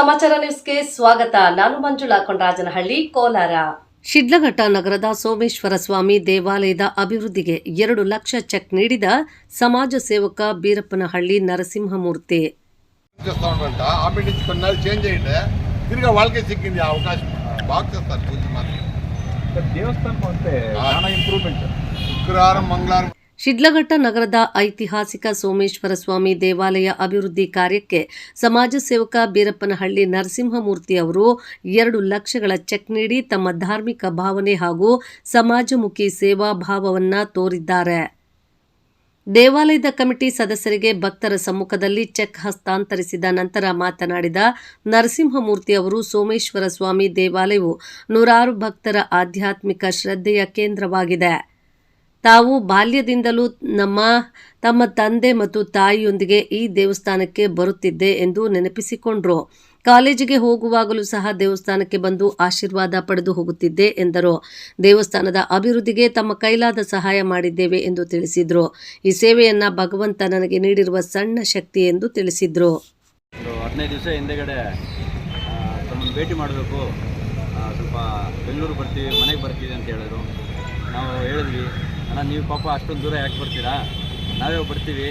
ಸಮಾಚಾರ ನ್ಯೂಸ್ಗೆ ಸ್ವಾಗತ. ನಾನು ಮಂಜುಳಾ ಕೊಂಡರಾಜನಹಳ್ಳಿ ಕೋಲಾರ. ಶಿಡ್ಲಘಟ್ಟ ನಗರದ ಸೋಮೇಶ್ವರ ಸ್ವಾಮಿ ದೇವಾಲಯದ ಅಭಿವೃದ್ಧಿಗೆ ಎರಡು ಲಕ್ಷ ಚೆಕ್ ನೀಡಿದ ಸಮಾಜ ಸೇವಕ ಬೀರಪ್ಪನಹಳ್ಳಿ ನರಸಿಂಹಮೂರ್ತಿ. ಶುಕ್ರವಾರ ಮಂಗಳವಾರ ಶಿಡ್ಲಘಟ್ಟ ನಗರದ ಐತಿಹಾಸಿಕ ಸೋಮೇಶ್ವರ ಸ್ವಾಮಿ ದೇವಾಲಯ ಅಭಿವೃದ್ಧಿ ಕಾರ್ಯಕ್ಕೆ ಸಮಾಜ ಸೇವಕ ಬೀರಪ್ಪನಹಳ್ಳಿ ನರಸಿಂಹಮೂರ್ತಿ ಅವರು ಎರಡು ಲಕ್ಷಗಳ ಚೆಕ್ ನೀಡಿ ತಮ್ಮ ಧಾರ್ಮಿಕ ಭಾವನೆ ಹಾಗೂ ಸಮಾಜಮುಖಿ ಸೇವಾ ಭಾವವನ್ನು ತೋರಿದ್ದಾರೆ. ದೇವಾಲಯದ ಕಮಿಟಿ ಸದಸ್ಯರಿಗೆ ಭಕ್ತರ ಸಮ್ಮುಖದಲ್ಲಿ ಚೆಕ್ ಹಸ್ತಾಂತರಿಸಿದ ನಂತರ ಮಾತನಾಡಿದ ನರಸಿಂಹಮೂರ್ತಿ ಅವರು, ಸೋಮೇಶ್ವರ ಸ್ವಾಮಿ ದೇವಾಲಯವು ನೂರಾರು ಭಕ್ತರ ಆಧ್ಯಾತ್ಮಿಕ ಶ್ರದ್ಧೆಯ ಕೇಂದ್ರವಾಗಿದೆ. ತಾವು ಬಾಲ್ಯದಿಂದಲೂ ನಮ್ಮ, ತಮ್ಮ ತಂದೆ ಮತ್ತು ತಾಯಿಯೊಂದಿಗೆ ಈ ದೇವಸ್ಥಾನಕ್ಕೆ ಬರುತ್ತಿದ್ದೆ ಎಂದು ನೆನಪಿಸಿಕೊಂಡ್ರು. ಕಾಲೇಜಿಗೆ ಹೋಗುವಾಗಲೂ ಸಹ ದೇವಸ್ಥಾನಕ್ಕೆ ಬಂದು ಆಶೀರ್ವಾದ ಪಡೆದು ಹೋಗುತ್ತಿದ್ದೆ ಎಂದರು. ದೇವಸ್ಥಾನದ ಅಭಿವೃದ್ಧಿಗೆ ತಮ್ಮ ಕೈಲಾದ ಸಹಾಯ ಮಾಡಿದ್ದೇವೆ ಎಂದು ತಿಳಿಸಿದರು. ಈ ಸೇವೆಯನ್ನ ಭಗವಂತ ನನಗೆ ನೀಡಿರುವ ಸಣ್ಣ ಶಕ್ತಿ ಎಂದು ತಿಳಿಸಿದ್ರು. ಹದಿನೈದು ದಿವಸ ಹಿಂದೆಗಡೆ ತಮ್ಮನ್ನು ಭೇಟಿ ಮಾಡಬೇಕು. ಸ್ವಲ್ಪ ಬೆಂಗಳೂರು ಬರ್ತೀವಿ, ಮನೆಗೆ ಬರ್ತೀವಿ ಅಂತ ಹೇಳಿದ್ರು. ನಾವು ಹೇಳಿದ್ವಿ. ಅಣ್ಣ, ನೀವು ಪಾಪ ಅಷ್ಟೊಂದು ದೂರ ಯಾಕೆ ಬರ್ತೀರಾ? ನಾವೇ ಬರ್ತೀವಿ.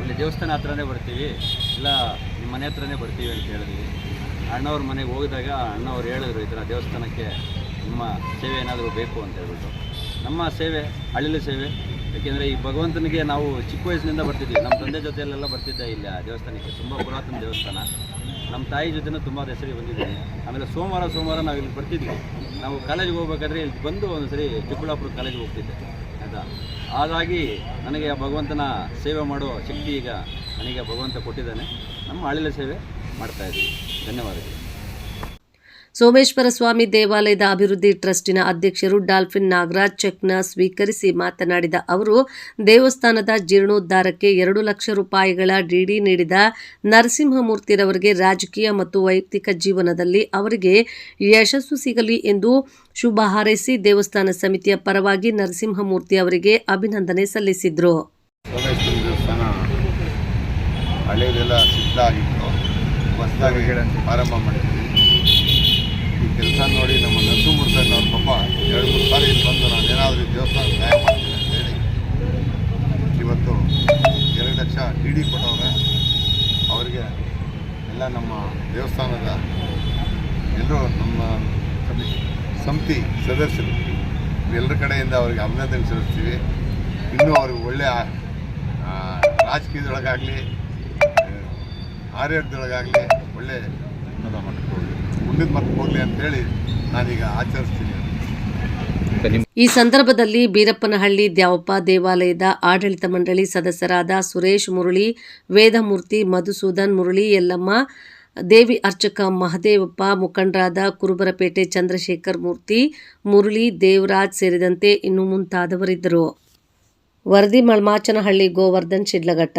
ಇಲ್ಲಿ ದೇವಸ್ಥಾನ ಹತ್ರನೇ ಬರ್ತೀವಿ. ಇಲ್ಲ, ನಿಮ್ಮ ಮನೆ ಹತ್ರನೇ ಬರ್ತೀವಿ ಅಂತ ಹೇಳಿದ್ವಿ. ಅಣ್ಣವ್ರ ಮನೆಗೆ ಹೋಗಿದಾಗ ಅಣ್ಣವ್ರು ಹೇಳಿದ್ರು ಥರ ದೇವಸ್ಥಾನಕ್ಕೆ ನಿಮ್ಮ ಸೇವೆ ಏನಾದರೂ ಬೇಕು ಅಂತ ಹೇಳ್ಬಿಟ್ಟು. ನಮ್ಮ ಸೇವೆ, ಹಳ್ಳಿಲಿ ಸೇವೆ. ಯಾಕೆಂದರೆ ಈ ಭಗವಂತನಿಗೆ ನಾವು ಚಿಕ್ಕ ವಯಸ್ಸಿನಿಂದ ಬರ್ತಿದ್ವಿ. ನಮ್ಮ ತಂದೆ ಜೊತೆಯಲ್ಲೆಲ್ಲ ಬರ್ತಿದ್ದೆ ಇಲ್ಲ ಆ ದೇವಸ್ಥಾನಕ್ಕೆ. ತುಂಬ ಪುರಾತನ ದೇವಸ್ಥಾನ. ನಮ್ಮ ತಾಯಿ ಜೊತೆನೂ ತುಂಬ ಹೆಸರಿಗೆ ಬಂದಿದ್ದೀನಿ. ಆಮೇಲೆ ಸೋಮವಾರ ಸೋಮವಾರ ನಾವು ಇಲ್ಲಿ ಬರ್ತಿದ್ವಿ. ನಾವು ಕಾಲೇಜಿಗೆ ಹೋಗ್ಬೇಕಾದ್ರೆ ಇಲ್ಲಿ ಬಂದು ಒಂದು ಸರಿ ಚಿಕ್ಕಬಳ್ಳಾಪುರ ಕಾಲೇಜಿಗೆ ಹೋಗ್ತಿದ್ದೆ, ಆಯಿತಾ? ಹಾಗಾಗಿ ನನಗೆ ಭಗವಂತನ ಸೇವೆ ಮಾಡೋ ಶಕ್ತಿ ಈಗ ನನಗೆ ಭಗವಂತ ಕೊಟ್ಟಿದ್ದಾನೆ. ನಮ್ಮ ಹಳ್ಳಿಯ ಸೇವೆ ಮಾಡ್ತಾ ಇದ್ದೀವಿ. ಧನ್ಯವಾದಗಳು. ಸೋಮೇಶ್ವರ ಸ್ವಾಮಿ ದೇವಾಲಯದ ಅಭಿವೃದ್ಧಿ ಟ್ರಸ್ಟಿನ ಅಧ್ಯಕ್ಷರು ಡಾಲ್ಫಿನ್ ನಾಗರಾಜ್ ಚೆಕ್ನ ಸ್ವೀಕರಿಸಿ ಮಾತನಾಡಿದ ಅವರು, ದೇವಸ್ಥಾನದ ಜೀರ್ಣೋದ್ಧಾರಕ್ಕೆ ಎರಡು ಲಕ್ಷ ರೂಪಾಯಿಗಳ ಡಿಡಿ ನೀಡಿದ ನರಸಿಂಹಮೂರ್ತಿರವರಿಗೆ ರಾಜಕೀಯ ಮತ್ತು ವೈಯಕ್ತಿಕ ಜೀವನದಲ್ಲಿ ಅವರಿಗೆ ಯಶಸ್ಸು ಸಿಗಲಿ ಎಂದು ಶುಭ ಹಾರೈಸಿ ದೇವಸ್ಥಾನ ಸಮಿತಿಯ ಪರವಾಗಿ ನರಸಿಂಹಮೂರ್ತಿ ಅವರಿಗೆ ಅಭಿನಂದನೆ ಸಲ್ಲಿಸಿದರು. ಹಳೆಯದೆಲ್ಲ ಸಿದ್ಧ ಆಗಿತ್ತು. ಹೊಸದಾಗಿ ಪ್ರಾರಂಭ ಮಾಡಿದ್ವಿ ಕೆಲಸ ನೋಡಿ ನಮ್ಮ ನರಸಿಂಹಮೂರ್ತಣ್ಣವ್ರ ಪಾಪ ಎರಡು ಮೂರು ಸಾರಿ ಇಲ್ಲಿ ಬಂದು ನಾನು ಏನಾದರೂ ದೇವಸ್ಥಾನ ಸಹಾಯ ಮಾಡ್ತೀನಿ ಅಂತ ಹೇಳಿ ಇವತ್ತು ಎರಡು ಲಕ್ಷ ಡಿ ಡಿ ಕೊಟ್ಟವ್ರೆ. ಅವರಿಗೆ ಎಲ್ಲ ನಮ್ಮ ದೇವಸ್ಥಾನದ ಎಲ್ಲರೂ ನಮ್ಮ ಸಮಿತಿ ಸದಸ್ಯರು. ಎಲ್ಲರ ಕಡೆಯಿಂದ ಅವರಿಗೆ ಅಭಿನಂದನೆ ಸಲ್ಲಿಸ್ತೀವಿ. ಇನ್ನೂ ಅವ್ರಿಗೆ ಒಳ್ಳೆಯ ರಾಜಕೀಯದೊಳಗಾಗಲಿ ಆರೋಗ್ಯದೊಳಗಾಗಲಿ ಒಳ್ಳೆ ಉನ್ನತ ಮಟ್ಟಕ್ಕೆ ಹೋಗಲಿ ಮರ್ತು ಹೋಗ್ಲಿ ಅಂತೇಳಿ ನಾನೀಗ ಆಚರಿಸ್ತೀನಿ. ಈ ಸಂದರ್ಭದಲ್ಲಿ ಬೀರಪ್ಪನಹಳ್ಳಿ ದ್ಯಾವಪ್ಪ ದೇವಾಲಯದ ಆಡಳಿತ ಮಂಡಳಿ ಸದಸ್ಯರಾದ ಸುರೇಶ್ ಮುರಳಿ ವೇದಮೂರ್ತಿ ಮಧುಸೂದನ್ ಮುರಳಿ ಯಲ್ಲಮ್ಮ ದೇವಿ ಅರ್ಚಕ ಮಹದೇವಪ್ಪ ಮುಖಂಡರಾದ ಕುರುಬರಪೇಟೆ ಚಂದ್ರಶೇಖರ್ ಮೂರ್ತಿ ಮುರಳಿ ದೇವರಾಜ್ ಸೇರಿದಂತೆ ಇನ್ನು ಮುಂತಾದವರಿದ್ದರು. ವರದಿ ಮಳ್ಮಾಚನಹಳ್ಳಿ ಗೋವರ್ಧನ್ ಶಿಡ್ಲಘಟ್ಟ.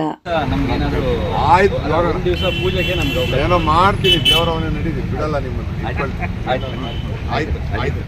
ನಮ್ಗೇನಾದರೂ ಆಯ್ತು. ದಿವಸ ಪೂಜೆಗೆ ನಮ್ಗೆ ಏನೋ ಮಾಡ್ತೀನಿ ದೇವರವನೇ ನಡೀರಿ ಬಿಡಲ್ಲ ನಿಮ್ಮನ್ನು. ಆಯ್ತು. ಆಯ್ತು ಆಯ್ತು.